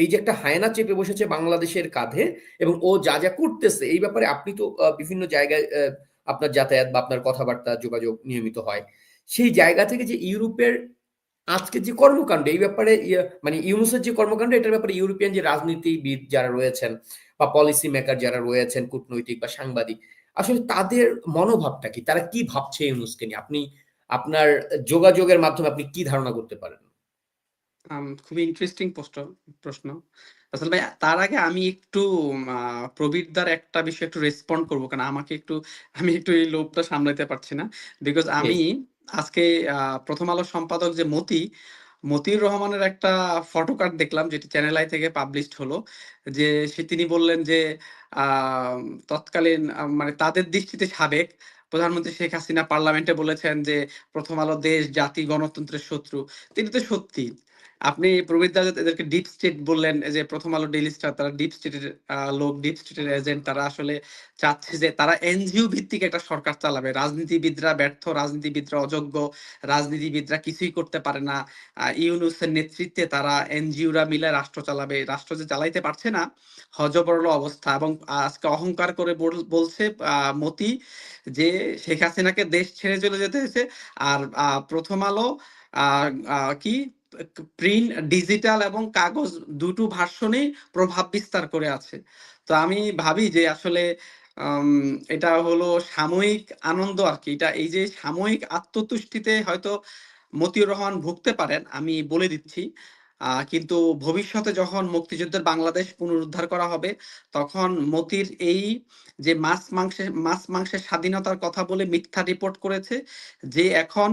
এই যে একটা হায়না চেপে বসেছে বাংলাদেশের কাঁধে এবং ও যা যা করতেছে, এই ব্যাপারে আপনি তো বিভিন্ন জায়গায় আপনার যাতায়াত বা আপনার কথাবার্তা, যোগাযোগ নিয়মিত হয়। সেই জায়গা থেকে যে ইউরোপের আজকে যে কর্মকাণ্ড, এই ব্যাপারে, ইয়ে- মানে ইউনুসের যে কর্মকাণ্ড, এটার ব্যাপারে ইউরোপিয়ান যে রাজনীতিবিদ যারা রয়েছেন বা পলিসি মেকার যারা রয়েছেন, কূটনৈতিক বা সাংবাদিক, আসলে তাদের মনোভাবটা কি? তারা কি ভাবছে ইউনুসকে নিয়ে? আপনি, আপনার যোগাযোগের মাধ্যমে আপনি কি ধারণা করতে পারেন? খুবই ইন্টারেস্টিং প্রশ্ন প্রশ্ন। আসলে ভাই তার আগে আমি একটু আহ, প্রবীরদার একটা বিষয় একটু রেসপন্ড করব কারণ আমাকে একটু আমি একটু এই লোভটা সামলাতে পারছি না। বিকজ আমি আজকে প্রথম আলো সম্পাদক যে মতি মতিউর রহমানের একটা ফটো কার্ড দেখলাম যেটি চ্যানেল আই থেকে পাবলিশড হলো যে সে তিনি বললেন যে আহ, তৎকালীন মানে তাদের দৃষ্টিতে সাবেক প্রধানমন্ত্রী শেখ হাসিনা পার্লামেন্টে বলেছেন যে প্রথম আলো দেশ জাতি গণতন্ত্রের শত্রু। তিনি তো সত্যি। আপনি প্রবীর দা এদেরকে ডিপ স্টেট বললেন যে প্রথম আলো ডেইলি স্টার তারা ডিপ স্টেটের লোক ডিপ স্টেটের এজেন্ট তারা আসলে চাচ্ছে যে তারা এনজিও ভিত্তিক একটা সরকার চালাবে। রাজনীতিবিদরা ব্যর্থ, রাজনীতিবিদরা অযোগ্য, রাজনীতিবিদরা কিছুই করতে পারে না। ইউনুসের নেতৃত্বে তারা এনজিওরা মিলে রাষ্ট্র চালাবে। রাষ্ট্র যে চালাইতে পারছে না, হজবরল অবস্থা এবং আজকে অহংকার করে বল- বলছে মতি যে শেখ হাসিনাকে দেশ ছেড়ে চলে যেতে হয়েছে। আর প্রথম আলো কি? প্রিন্ট ডিজিটাল এবং কাগজ দুটো ভার্সনেই প্রভাব বিস্তার করে আছে। তো আমি ভাবি যে আসলে এটা হলো সাময়িক আনন্দ আর কি। এটা এই যে সাময়িক আত্মতুষ্টিতে হয়তো মতিউর রহমান ভুগতে পারেন, আমি বলে দিচ্ছি। কিন্তু ভবিষ্যতে যখন মুক্তিযুদ্ধের বাংলাদেশ পুনরুদ্ধার করা হবে, তখন মতির এই যে মাছ মাংসের মাছ মাংসের স্বাধীনতার কথা বলে মিথ্যা রিপোর্ট করেছে যে এখন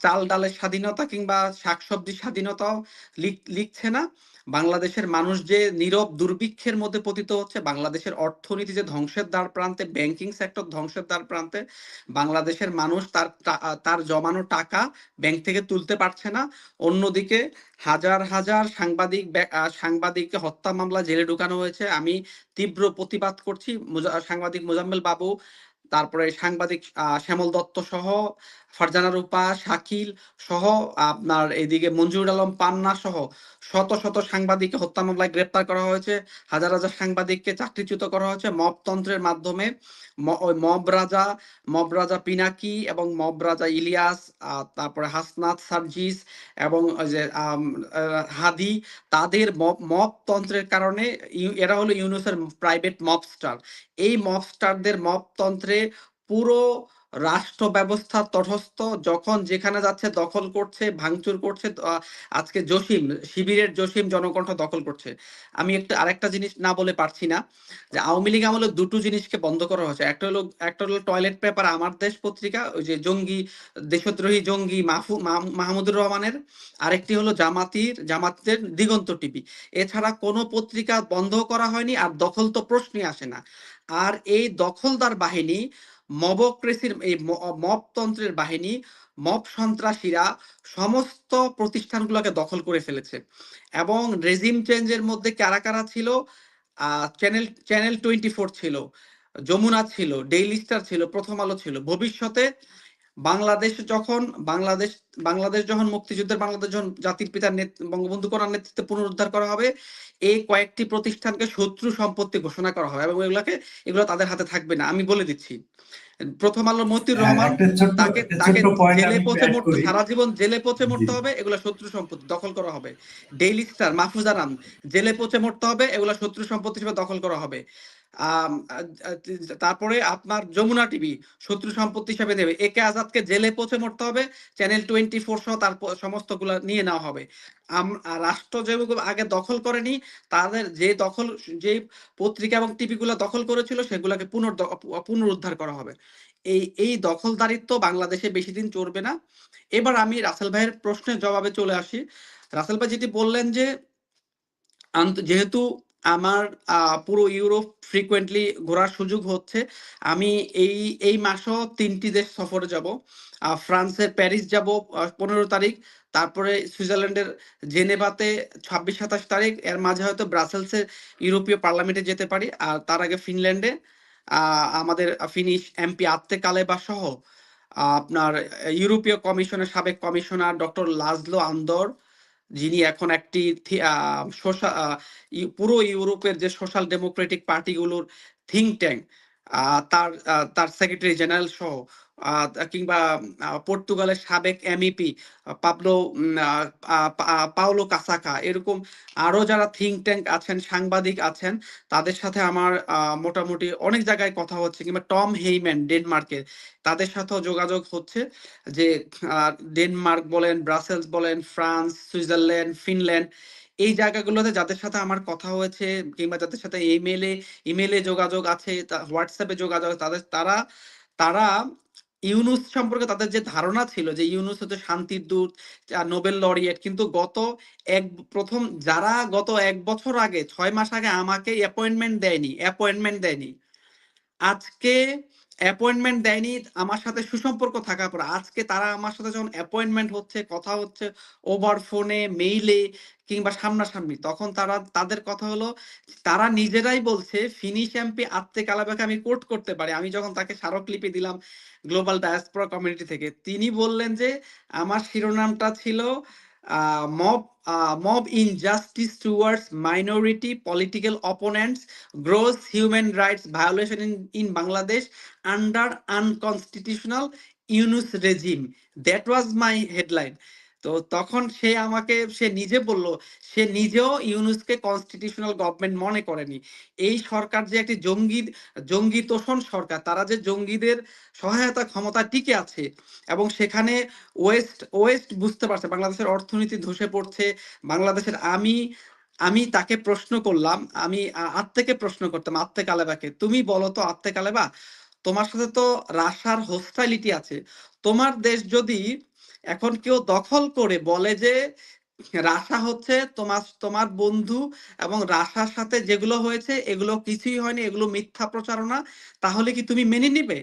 চাল ডালের স্বাধীনতা কিংবা শাকসবজির স্বাধীনতাও লিখ- লিখছে না। বাংলাদেশের মানুষ যে নীরব দুর্ভিক্ষের মধ্যে পতিত হচ্ছে, বাংলাদেশের অর্থনীতি যে ধ্বংসের দ্বার প্রান্তে ব্যাংকিং সেক্টর ধ্বংসের দ্বার প্রান্তে, বাংলাদেশের মানুষ তার তার জমানো টাকা ব্যাংক থেকে তুলতে পারছে না। অন্যদিকে হাজার হাজার সাংবাদিক সাংবাদিককে হত্যা মামলা জেলে ঢুকানো হয়েছে। আমি তীব্র প্রতিবাদ করছি। সাংবাদিক মোজাম্মেল বাবু, তারপরে সাংবাদিক শ্যামল দত্ত সহ ফারজানা রূপা, শাকিল সহ আপনার এদিকে মঞ্জুর আলম পান্না সহ শত শত সাংবাদিককে হত্যা মামলায় গ্রেপ্তার করা হয়েছে। হাজার হাজার সাংবাদিককে চাকরিচ্যুত করা হয়েছে মবতন্ত্রের মাধ্যমে। মব রাজা মব রাজা পিনাকি এবং মব রাজা ইলিয়াস তারপরে হাসনাত সার্জিস এবং যে হাদি, তাদের মব মবতন্ত্রের কারণে এরা হলো ইউনুসের প্রাইভেট মবস্টার এই মবস্টারদের মবতন্ত্রে পুরো রাষ্ট্র ব্যবস্থা তটস্থ, যখন যেখানে যাচ্ছে দখল করছে, ভাঙচুর করছে আজকে জসিম, শিবিরের জসিম জনকণ্ঠ দখল করছে। আমি একটা, আরেকটা জিনিস না বলে পারছি না, যে আওয়ামী লীগ আমলে দুটো জিনিসকে বন্ধ করা হয়েছে। একটা হলো একটা হলো টয়লেট পেপার আমার দেশ পত্রিকা, ওই যে জঙ্গি, দেশদ্রোহী জঙ্গি মাহফু মাহ- মাহমুদুর রহমানের। আরেকটি হলো জামাতির জামাতের দিগন্ত টিভি। এছাড়া কোনো পত্রিকা বন্ধ করা হয়নি, আর দখল তো প্রশ্নই আসে না। আর এই দখলদার বাহিনী মবক্রেসির এই মবতন্ত্রের বাহিনী, মব সন্ত্রাসীরা সমস্ত প্রতিষ্ঠানগুলোকে দখল করে ফেলেছে। এবং রেজিম চেঞ্জের মধ্যে কারা কারা ছিল? চ্যানেল চ্যানেল টোয়েন্টি ফোর ছিল, যমুনা ছিল ডেইলি স্টার ছিল, প্রথম আলো ছিল। ভবিষ্যতে বাংলাদেশ যখন বাংলাদেশ বাংলাদেশ যখন মুক্তিযুদ্ধের বাংলাদেশ যখন জাতির পিতার বঙ্গবন্ধু করার নেতৃত্বে পুনরুদ্ধার করা হবে এই কয়েকটি প্রতিষ্ঠানকে শত্রু সম্পত্তি ঘোষণা করা হবে এবং এগুলাকে এগুলো তাদের হাতে থাকবে না। আমি বলে দিচ্ছি প্রথম আলো মতিউর হ্যাঁ, রহমান তাকে তাকে জেলে পথে মরতে সারা জীবন জেলে পথে মরতে হবে এগুলো শত্রু সম্পত্তি দখল করা হবে। ডেইলি স্টার মাহফুজ আনাম জেলে পথে মরতে হবে এগুলা শত্রু সম্পত্তি হিসেবে দখল করা হবে। তারপরে আপনার যমুনা টিভি, শত্রু সম্পত্তি হিসেবে দেবে একে আজাদকে জেলে পচে মরতে হবে, চ্যানেল টোয়েন্টি ফোর সহ তার প- সমস্তগুলা নিয়ে নেওয়া হবে। রাষ্ট্র যেগুলো আগে দখল করেনি, তাদের যে দখল যে পত্রিকা এবং টিভি গুলো দখল করেছিল, সেগুলোকে পুনর পুনরুদ্ধার করা হবে। এই এই দখলদারিত্ব বাংলাদেশে বেশি দিন চলবে না। এবার আমি রাসেল ভাইয়ের প্রশ্নের জবাবে চলে আসি। রাসেল ভাই যেটি বললেন যে যেহেতু আমার পুরো ইউরোপ ফ্রিকোয়েন্টলি ঘোরার সুযোগ হচ্ছে। আমি এই এই মাসও তিনটি দেশ সফরে যাব। ফ্রান্সের প্যারিস যাব পনেরো তারিখ, তারপরে সুইজারল্যান্ডের জেনেভাতে ছাব্বিশ, সাতাশ তারিখ, এর মাঝে হয়তো ব্রাসেলসের ইউরোপীয় পার্লামেন্টে যেতে পারি, আর তার আগে ফিনল্যান্ডে আমাদের ফিনিশ এমপি আত্তে কালেবা সহ আপনার ইউরোপীয় কমিশনের সাবেক কমিশনার ডক্টর লাজলো আন্দর যিনি এখন একটি পুরো ইউরোপের যে সোশ্যাল ডেমোক্রেটিক পার্টিগুলোর থিঙ্ক ট্যাঙ্ক তার তার সেক্রেটারি জেনারেল সহ কিংবা পর্তুগালের সাবেক এমইপি পাবলো উম, আহ, আহ, পা- আহ, পাওলো কাসাকা এরকম আরও যারা থিঙ্ক ট্যাঙ্ক আছেন সাংবাদিক আছেন তাদের সাথে আমার মোটামুটি অনেক জায়গায় কথা হচ্ছে কিংবা টম হেইম্যান ডেনমার্কের তাদের সাথেও যোগাযোগ হচ্ছে যে ডেনমার্ক বলেন ব্রাসেলস বলেন ফ্রান্স সুইজারল্যান্ড ফিনল্যান্ড এই জায়গাগুলোতে যাদের সাথে আমার কথা হয়েছে কিংবা যাদের সাথে ইমেলে ইমেলে যোগাযোগ আছে হোয়াটসঅ্যাপে যোগাযোগ তাদের তারা তারা ইউনুস সম্পর্কে তাদের যে ধারণা ছিল যে ইউনুস হচ্ছে শান্তির দূত নোবেল লরিয়েট, কিন্তু গত এক, প্রথম যারা গত এক বছর আগে, ছয় মাস আগে আমাকে অ্যাপয়েন্টমেন্ট দেয়নি অ্যাপয়েন্টমেন্ট দেয়নি। আজকে অ্যাপয়েন্টমেন্ট দেয়নি, আমার সাথে সুসম্পর্ক থাকার পর। আজকে তারা আমার সাথে যখন অ্যাপয়েন্টমেন্ট হচ্ছে, কথা হচ্ছে ওভার ফোনে মেইলে কিংবা সামনাসামনি, তখন তারা, তাদের কথা হলো, তারা নিজেরাই বলছে ফিনিশ এমপি আত্মে কালাবাকে আমি কোট করতে পারি। আমি যখন তাকে স্মারকলিপি দিলাম গ্লোবাল ডায়াসপোরা কমিউনিটি থেকে, তিনি বললেন যে, আমার শিরোনামটা ছিল Uh, mob uh, mob injustice towards minority political opponents, gross human rights violation in, in Bangladesh under unconstitutional Yunus regime. That was my headline. তো তখন সে আমাকে, সে নিজে বলল, সে নিজেও ইউনুসকে কনস্টিটিউশনাল গভর্নমেন্ট মনে করেনি। এই সরকার যে একটি জঙ্গি জঙ্গি তোষণ সরকার, তারা যে জঙ্গিদের সহায়তা ক্ষমতা টিকে আছে এবং সেখানে ওয়েস্ট ওয়েস্ট বুঝতে পারছে, বাংলাদেশের অর্থনীতি ধসে পড়ছে, বাংলাদেশের আমি আমি তাকে প্রশ্ন করলাম, আমি আত্মেকে প্রশ্ন করতাম, আত্মে কালেবাকে, তুমি বলো তো আত্মে কালেবা? তোমার সাথে তো রাশার হোস্টাইলিটি আছে। তোমার দেশ যদি এখন কেউ দখল করে বলে যে রাশা হচ্ছে তোমার তোমার বন্ধু এবং রাশার সাথে যেগুলো হয়েছে, এগুলো কিছুই হয়নি, এগুলো মিথ্যা প্রচারণা, তাহলে কি তুমি মেনে নিবে?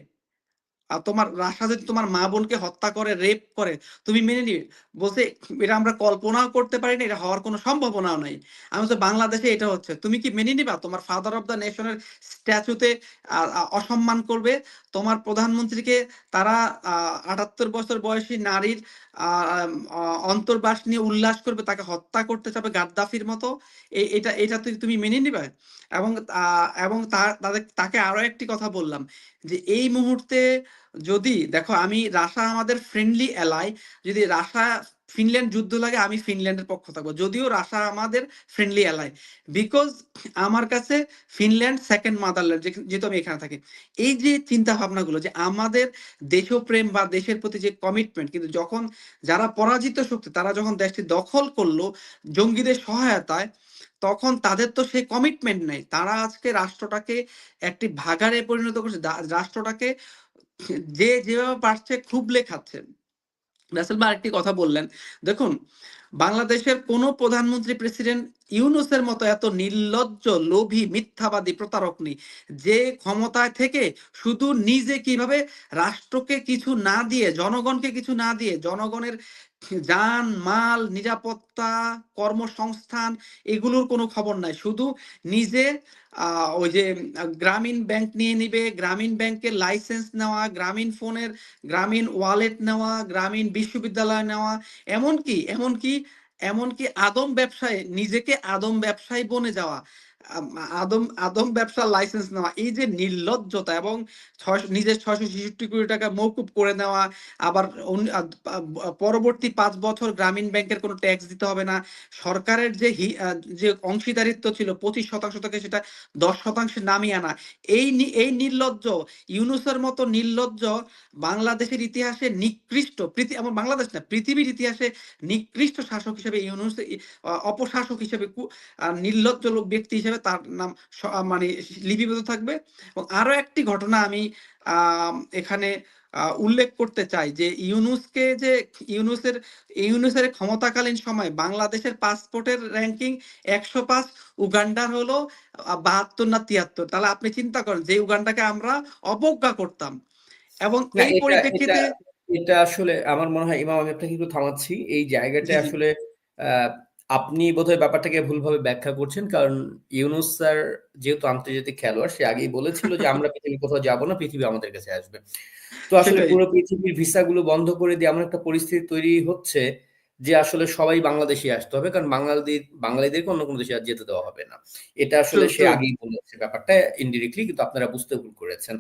তোমার রাশা যদি তোমার মা বোনকে হত্যা করে রেপ করে, তুমি মেনে নিবে? বলছে, এটা আমরা কল্পনাও করতে পারি না এটা হওয়ার কোনো সম্ভাবনাও নাই। আমি তো বাংলাদেশে এটা হচ্ছে। তুমি কি মেনে নিবা? তোমার ফাদার অফ দ্য নেশনের স্ট্যাচুতে অসম্মান করবে? তোমার প্রধানমন্ত্রীকে তারা আটাত্তর বছর বয়সী নারীর অন্তর্বাস নিয়ে উল্লাস করবে, তাকে হত্যা করতে চাবে গাদ্দাফির মতো? এটা এটা তুই, তুমি মেনে নিবে? এবং এবং তা- তাদের, তাকে আরও একটি কথা বললাম, যে এই মুহূর্তে যদি দেখো আমি রাশা আমাদের ফ্রেন্ডলি এলাই যদি রাশা ফিনল্যান্ড যুদ্ধ লাগে, আমি ফিনল্যান্ডের পক্ষ থাকব। যদিও রাশা আমাদের ফ্রেন্ডলি এলাই বিকজ আমার কাছে ফিনল্যান্ড সেকেন্ড মাদারল্যান্ড যেহেতু আমি এখানে থাকি। এই যে চিন্তা ভাবনাগুলো যে আমাদের দেশপ্রেম বা দেশের প্রতি যে কমিটমেন্ট কিন্তু যখন যারা পরাজিত শক্তি, তারা যখন দেশটি দখল করল জঙ্গিদের সহায়তায়, তখন তাদের তো সেই কমিটমেন্ট নেই। তারা আজকে রাষ্ট্রটাকে একটি ভাগারে পরিণত করছে। রাষ্ট্রটাকে যে যেভাবে পারছে খুব ভাই আরেকটি কথা বললেন। দেখুন, বাংলাদেশের কোন প্রধানমন্ত্রী প্রেসিডেন্ট ইউনুসের মতো এত নির্লজ্জ, লোভী, মিথ্যাবাদী প্রতারক নেই যে ক্ষমতায় থেকে শুধু নিজে কীভাবে রাষ্ট্রকে কিছু না দিয়ে, জনগণকে কিছু না দিয়ে, জনগণের যান, মাল, নিরাপত্তা, কর্মসংস্থান, এগুলোর কোনো খবর নাই। শুধু নিজে ওই যে, গ্রামীণ ব্যাংক নিয়ে নিবে, গ্রামীণ ব্যাংকের লাইসেন্স নেওয়া, গ্রামীণ ফোনের, গ্রামীণ ওয়ালেট নেওয়া, গ্রামীণ বিশ্ববিদ্যালয় নেওয়া, এমনকি এমনকি এমনকি আদম ব্যবসায়, নিজেকে আদম ব্যবসায়ী বনে যাওয়া। আদম আদম ব্যবসার লাইসেন্স নেওয়া, এই যে নির্লজ্জতা এবং নিজের ছয়শো ছেষট্টি কোটি টাকা মৌকুব করে নেওয়া, আবার পরবর্তী পাঁচ বছর গ্রামীণ ব্যাংকের কোনো ট্যাক্স দিতে হবে না, সরকারের যে যে অংশীদারিত্ব ছিল, পঁচিশ শতাংশ থেকে সেটা দশ শতাংশে নামিয়ে আনা, এই এই নির্লজ্জ, ইউনুসের মতো নির্লজ্জ বাংলাদেশের ইতিহাসে নিকৃষ্ট আমার বাংলাদেশ না, পৃথিবীর ইতিহাসে নিকৃষ্ট শাসক হিসেবে ইউনুস অপশাসক হিসেবে নির্লজ্জ লোক, ব্যক্তি হিসেবে তার নাম মানে লিপিবদ্ধ থাকবে। এবং আরও একটি ঘটনা আমি এখানে উল্লেখ করতে চাই যে ইউনুসকে যে ইউনুসের ইউনুসের ক্ষমতাকালীন সময় বাংলাদেশের পাসপোর্টের র্যাঙ্কিং একশো পাঁচ উগান্ডার হলো বাহাত্তর না তিয়াত্তর। তাহলে আপনি চিন্তা করেন যে উগান্ডাকে আমরা অবজ্ঞা করতাম। এবং এই পরিপ্রেক্ষিতে এটা আসলে আমার মনে হয় ইমাম আমি আপনাকে একটু থামাচ্ছি। এই জায়গাটা আসলে আহ, আপনি বোধহয় ব্যাপারটাকে ভুলভাবে ব্যাখ্যা করছেন কারণ ইউনুস স্যার যেহেতু আন্তর্জাতিক খেলোয়াড় সে আগেই বলেছিল যে আমরা পৃথিবীর কোথাও যাব না পৃথিবী আমাদের কাছে আসবে তো আসলে পুরো পৃথিবীর ভিসাগুলো বন্ধ করে দিয়ে এমন একটা পরিস্থিতি তৈরি হচ্ছে যে আসলে সবাই বাংলাদেশে আসতে হবে কারণ বাঙালিদের বাঙালিদেরকে অন্য কোনো দেশে আর যেতে দেওয়া হবে না। এটা আসলে সে আগেই বলেছে ব্যাপারটা ইনডিরেক্টলি কিন্তু আপনারা বুঝতে ভুল করেছেন।